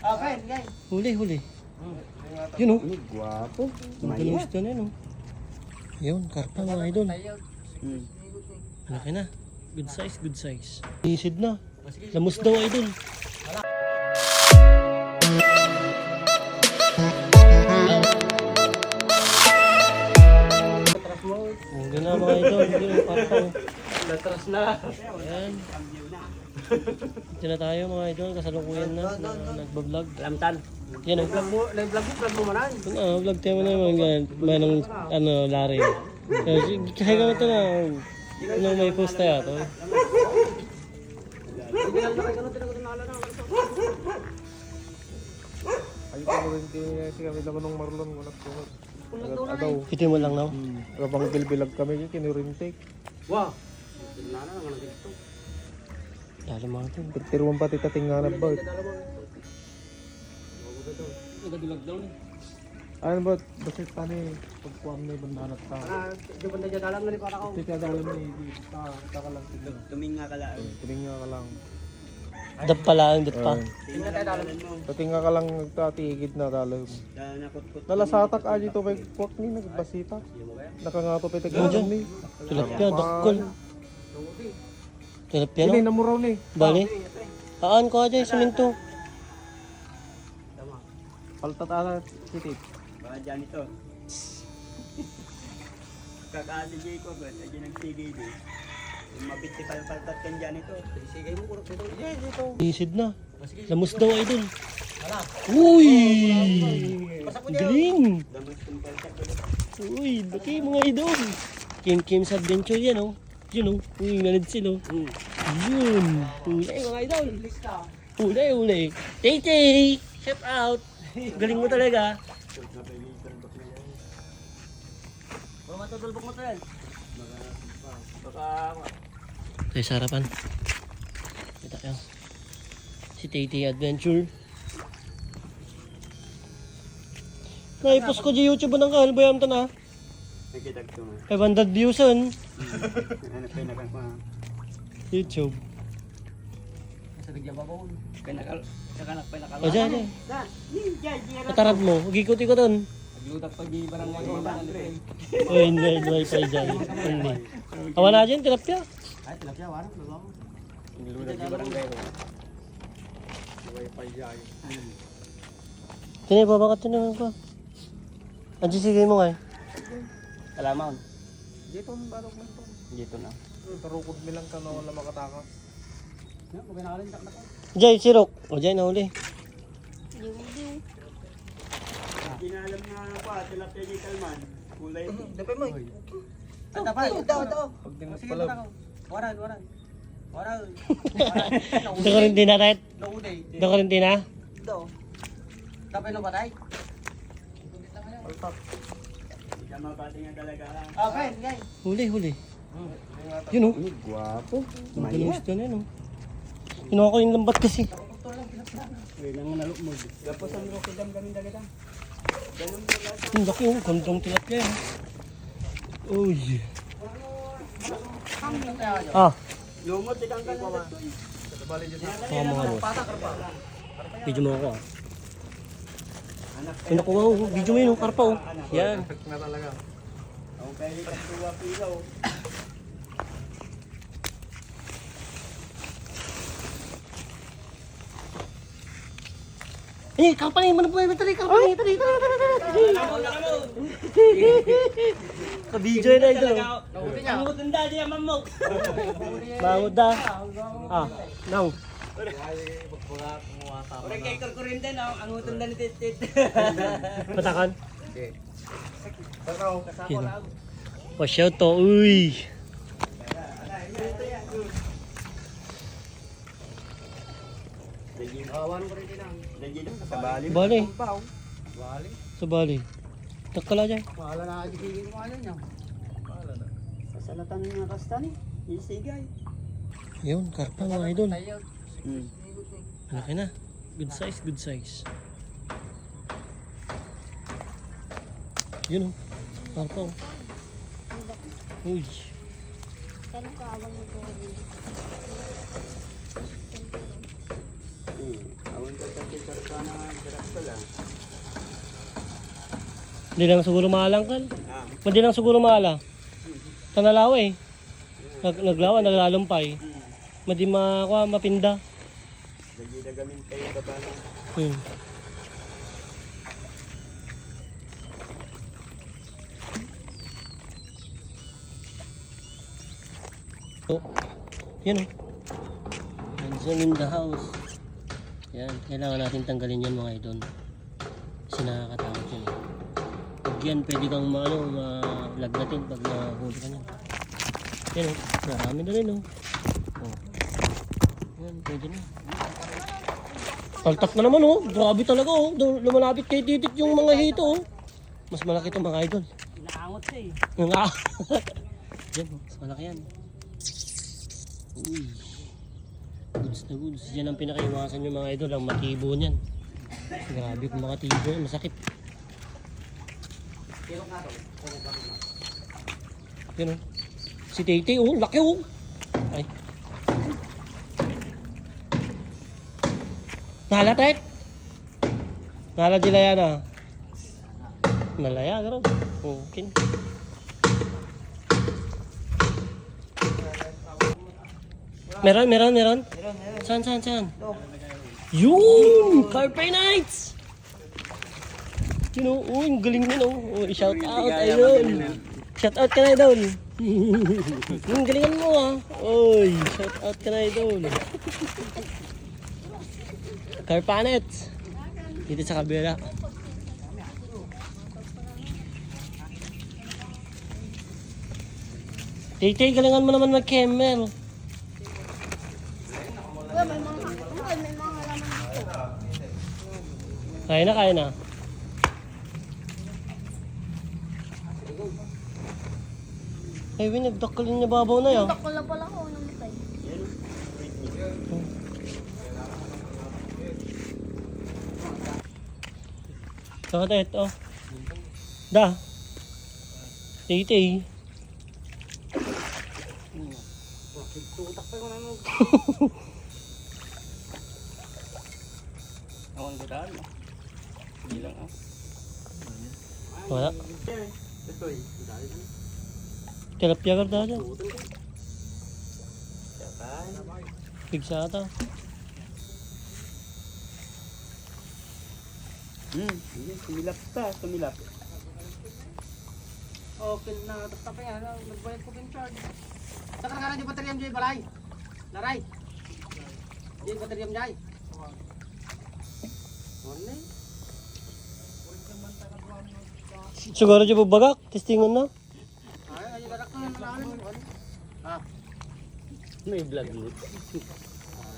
Okay, okay. Huli, huli. Yun oh. Gwapo. Ang galing isda na yun oh. Yun, karpa mga idol. Hmm. Malaki na. Good size, good size. Isid na. Lamus daw idol. Ang ganda mga idol. Yun, karpa oh. Latras na. Ayan. Dito na tayo mga idol. Kasalukuyan na. na Nagbablog. Lamtan. Yan oh. Vlog mo, vlog mo, vlog mo manan. Kung ah, vlog tayo mo na yung mga manong ano, lari. Kaya ka ito na. Ano may post tayo to. Ay, ko rin si kami lang nung marlon. Wala ko. Agaw. Ito mo lang now. Kapag bilbilag kami, kinurintik. Wow. Dali mga ito. Tiruan pati tatinganap ba? Nagadulag daw ni. Ano ba? Basit pa ni pagkuhan na ibang hanap ka. Ah, di ba na dyan alam na ni para ko. Tita dalam ni ta ta ka. Tuminga ka lang. Tingin ka lang. Dap pala ang dat pa. Tatinga ka lang nagtatigid na. Nakot-kot. Nalasatak aji to may kwak ni nagbasita. Nakangato pa tignan ni. Tilapia, dakol. Tilapia Ini no? namuraw ni. Bali. Aan ko aja yung siminto. Paltat ala sitit. Baka dyan ito. Kakaasi Jacob, at dyan nagsigay din. Mabit si palpaltat kan dyan ito. Sigay mo, kurok ito. Yeah, dito. Isid na. Lamus daw idol. Uy! Galing! Damas kong paltat. Uy, laki mga idol. Kim Kim's Adventure yan oh. Yun oh. Uy, nanid sila oh. Yun. Uli mga idol. Uli, uli. Tay Tay! Shout out! Galing mo talaga. Baka matutulbok mo yan. Baka... Tayo sa harapan. Kita kayo. Si Tay Adventure. Naipost ko di YouTube ng kahal bayam to na. Nakita ko mo. 500 views on Ano pa yung nakakma? YouTube. Sa bigyan ba ko? Kanakal... Kakanak pa yung nakal... O dyan, dyan. Na! Yan! Yan! Katarad mo. Ugikot-ikot on. Naglutak pag di barangay ko ba nalipin? O hindi, wifi dyan. Hindi. Awa na dyan, tilapia. Ay, tilapia, mo. Naglutak di barangay ko. Kini ba bakit naman ko? Andiyan sige mo nga eh. Kalamang. Dito ang balok man to. Dito na. Tarukod mi lang ka na wala makatakas. Na ko. Jay, sirok. O Jay, nahuli. Ginalam nga pa, tilapia di kalman. Kulay. Dapat mo. Ang tapay, ito, ito. Pag Sige, dinagpalab. parang. Waran, waran. Waran. Ito ka rin tina, Tet. Nauday. Ito ka rin tina. Ito. Tapay ng patay. Paltat. Diyan mabati nga talaga. Okay, okay. Huli, huli. Yun oh. Gwapo. Isda na yun oh. Kinuha ko yung lambat kasi. Nalok mo. Tapos ang mo kidam kami dagita. Ang laki oh. Gandang tilapia. Uy. Ah. Lumot ikang kan na Mga mga boss. Video mo ako ah. Ay naku oh. Video mo yun oh. Karpa oh. Yan. Perfect na talaga. Ang pwede ka tuwa pilaw. Eh, karpa na yun. Manapay. Tari, karpa na yun. Tari, tari, tari, tari. Ka-video na ito. Ang mutunda di ang mamok. Bawod da. Ah, now. Orang kay kurkurin din ang mutunda ni Titit. Patakan. Tanaw. Yun. Oh, shout to. Uy. Awan ko rin din ang. Sa bali. Bali. Bali. Sa bali. Takala dyan. Wala na kagiging mo ano niya. Kasalatan nga kasta ni. Isigay. Yun, karpa mga idol. Hmm. Malaki na. Good size, good size. Yun oh. Karpa oh. Uy. Awan ko sa direkto lang. Hindi lang siguro maalang kal. Ah, Hindi lang siguro maala. Tanalawa eh. Nag naglawa, naglalumpay. Madi makuha, mapinda. lagi na gamin kayo baba na. Hmm. Oh, yan oh. Handsome in the house. Yan, kailangan natin tanggalin yan mga idol. Kasi nakakatakot yan eh. Pag yan, pwede kang maano, malagnatin pag nahuli ka niyan. Yan oh, marami na rin oh. oh. Yan, pwede na. Paltak na naman oh. Grabe talaga oh. Lumalapit kay titik yung mga hito oh. Mas malaki itong mga idol. Inaangot siya eh. Yan oh. Mas malaki yan. Uy. Goods na goods. Yan ang pinakaiwasan yung mga idol. Ang matibo niyan. Grabe kung mga tibo yan. Masakit. Yan oh. Si Titi oh. Laki oh. Ay. Nala tek. Nala dilaya na. Nalaya garo. Okay. Meron, meron, meron. Saan, saan, saan? Yun! Carpe Nights! You know, oh, yung galing mo, no? Oh, shout out, idol. Shout out ka na, idol. yung galingan mo, ah. Oy, shout out ka na, idol. Carpanet. Dito sa kabila. Tay-tay, galingan mo naman mag-camel. Uy, may mga, uy, may mga halaman dito. Kaya na, kaya na. Ay, Win, nagdakkalin niya babaw na yan. Takala pala ako namatay. Saka ito. Da. Tay-tay. Tutak pa yung ano. Awang gadaan. Hindi lang ah. Wala. Tilapia ka dyan. Sabay. Bigsa ata. Hmm. Sumilap ta. Sumilap. Okay na, tapos pa yan. Nagbayad ko yung charge. Saka ka na yung bateryam dyan, balay. Laray. Yung bateryam dyan. Ano eh? Siguro dyan babagak. Testingon na. Na May vlog mo.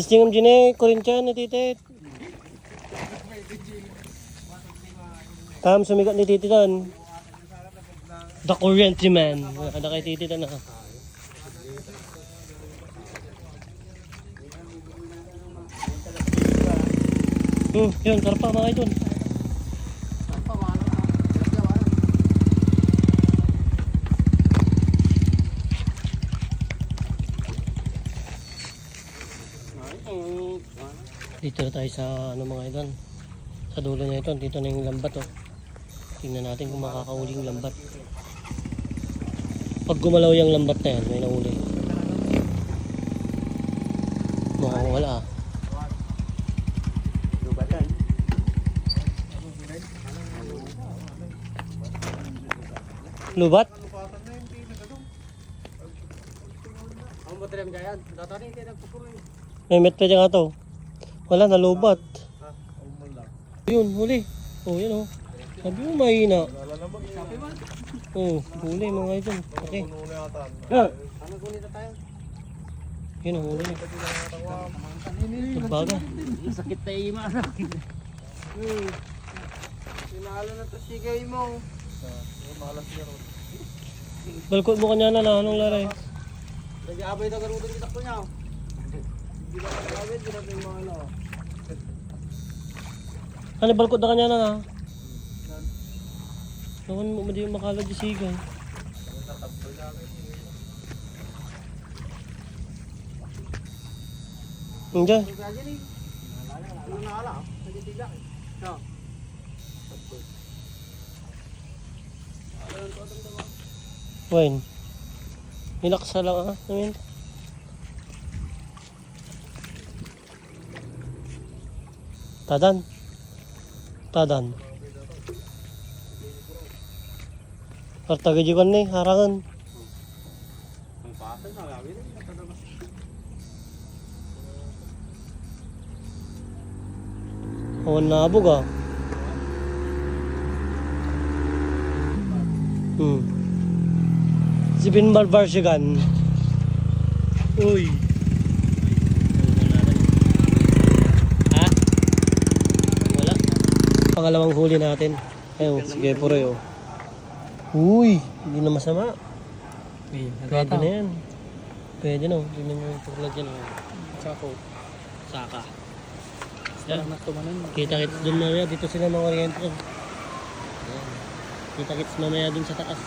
Testingon dyan eh. Korintyan ni titit. Tam sumigat ni titi doon. The Country Man. Nakada kay titi doon ah. Hmm, yun, karpa mga idol. pa, wala na. Talaga, wala. Dito na tayo sa ano mga idol. Sa dulo na ito, dito na yung lambat oh. Tingnan natin kung makakauling lambat. Pag gumalaw yung lambat na yan, may nahuli. Mukhang wala ah. Lubat? Nagpupuloy. May met pa dyan nga to. Wala, nalubat. Yun, huli. Oh, yun oh. Sabi mo mahina. Oh, huli mga idol. Okay. Na tayo? yun oh, huli. Nagbaga. Sakit na ima. Hmm. Sinalo na to sigay mo. Balkot mo kanya na lang, anong laray? Nag-aabay na garudan kita ko niya. Hindi na kagawin, hindi na yung mga ano. Balkot na kanya na nga. Naman mo, madi makalag di sigay. Hindi. Kaya dyan eh. Ano na ala? Sige. bibigang eh. No. Wayne. Nilaksa lang ah. Amin. Tadan. Tadan. Kartaga jiwan ni harangan. Ang pasan sa gawin. Awan na abog ah. Hmm. Si Bin Barbar sigan. Uy. Ha? Wala. Pangalawang huli natin. Ayun, sige pure oh. Uy, hindi na masama. Pwede na yan. Pwede na. Tingnan mo yung tulad yan. Oh. Sako. Saka. Natumanan. Kita kits dun mamaya, dito sila mga oriento. Ayan. Kita kits mamaya dun sa taas.